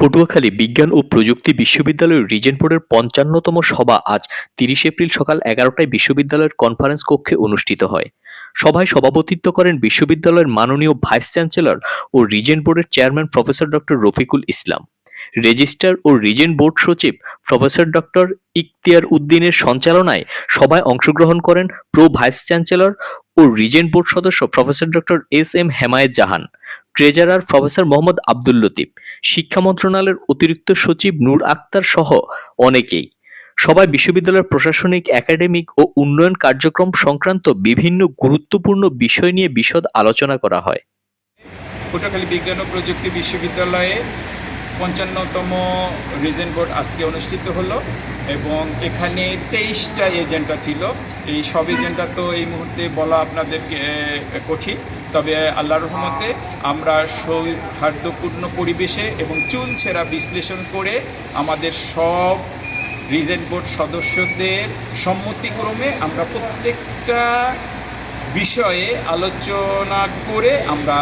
পটুয়াখালী বিজ্ঞান ও প্রযুক্তি বিশ্ববিদ্যালয়ের রিজেন্ট বোর্ডের পঞ্চান্নতম সভা আজ তিরিশ এপ্রিল সকাল এগারোটায় বিশ্ববিদ্যালয়ের কনফারেন্স কক্ষে অনুষ্ঠিত হয়। সভায় সভাপতিত্ব করেন বিশ্ববিদ্যালয়ের মাননীয় ভাইস চ্যান্সেলর ও রিজেন্ট বোর্ডের chairman professor doctor Rafiqul Islam. Registrar ও রিজেন্ট বোর্ড সচিব প্রফেসর ডক্টর ইখতিয়ার উদ্দিনের সঞ্চালনায় সভায় অংশগ্রহণ করেন প্রো ভাইস চ্যান্সেলর ও রিজেন্ট বোর্ড সদস্য professor doctor S M Hemayet Jahan. Treasurer professor Mohammad Abdul Latif, শিক্ষা মন্ত্রণালয়ের অতিরিক্ত সচিব নূর আক্তার সহ অনেকেই। সবাই বিশ্ববিদ্যালয়ের প্রশাসনিক, একাডেমিক ও উন্নয়ন কার্যক্রম সংক্রান্ত বিভিন্ন গুরুত্বপূর্ণ বিষয় নিয়ে বিশদ আলোচনা করা হয়। কোটাখালী বিজ্ঞান ও প্রযুক্তি বিশ্ববিদ্যালয়ে পঞ্চান্নতম রিজেন্ট বোর্ড আজকে অনুষ্ঠিত হলো এবং এখানে তেইশটা এজেন্ডা ছিল। এই সব এজেন্ডা তো এই মুহূর্তে বলা আপনাদেরকে কঠিন। তবে আল্লাহর রহমতে আমরা সৌহার্দ্যপূর্ণ পরিবেশে এবং চুল ছেঁড়া বিশ্লেষণ করে আমাদের সব রিজেন্ট বোর্ড সদস্যদের সম্মতিক্রমে আমরা প্রত্যেকটা বিষয়ে আলোচনা করে আমরা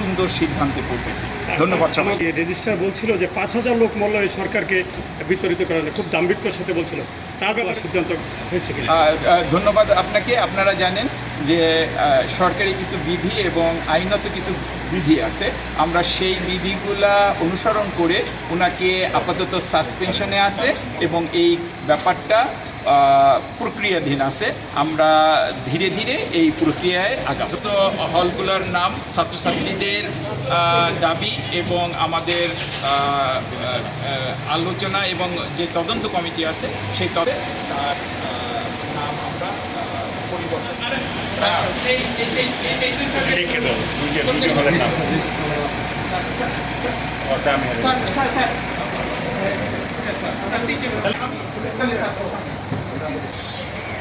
সুন্দর সিদ্ধান্তে পৌঁছেছি। ধন্যবাদ সবাইকে। রেজিস্ট্রার বলছিল যে পাঁচ হাজার লোক মূল্য এই সরকারকে বিতরিত করা। খুব দাম্ভিক্যর সাথে বলছিল। তার ব্যাপারে সিদ্ধান্ত হয়েছে ধন্যবাদ আপনাকে। আপনারা জানেন যে সরকারি কিছু বিধি এবং আইনত কিছু বিধি আছে। আমরা সেই বিধিগুলা অনুসরণ করে ওনাকে আপাতত সাসপেনশনে আছে এবং এই ব্যাপারটা প্রক্রিয়াধীন আছে আমরা ধীরে ধীরে এই প্রক্রিয়ায় আগাম তো হলগুলোর নাম ছাত্রছাত্রীদের দাবি এবং আমাদের আলোচনা এবং যে তদন্ত কমিটি আছে সেই তবে তার নাম আমরা পরিবর্তন হ্যাঁ, sir, sir, sir. Sir, sir, তিনটে বলুন। তাহলে স্যার, এই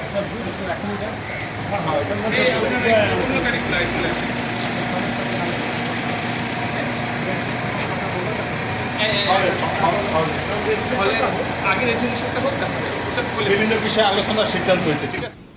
আপনার অন্য কারিকুলার চলে আসেন। হলের আগের রেজলিউশনটা হোক হবে। বিভিন্ন বিষয়ে আলোচনার সিদ্ধান্ত হয়েছে ঠিক আছে?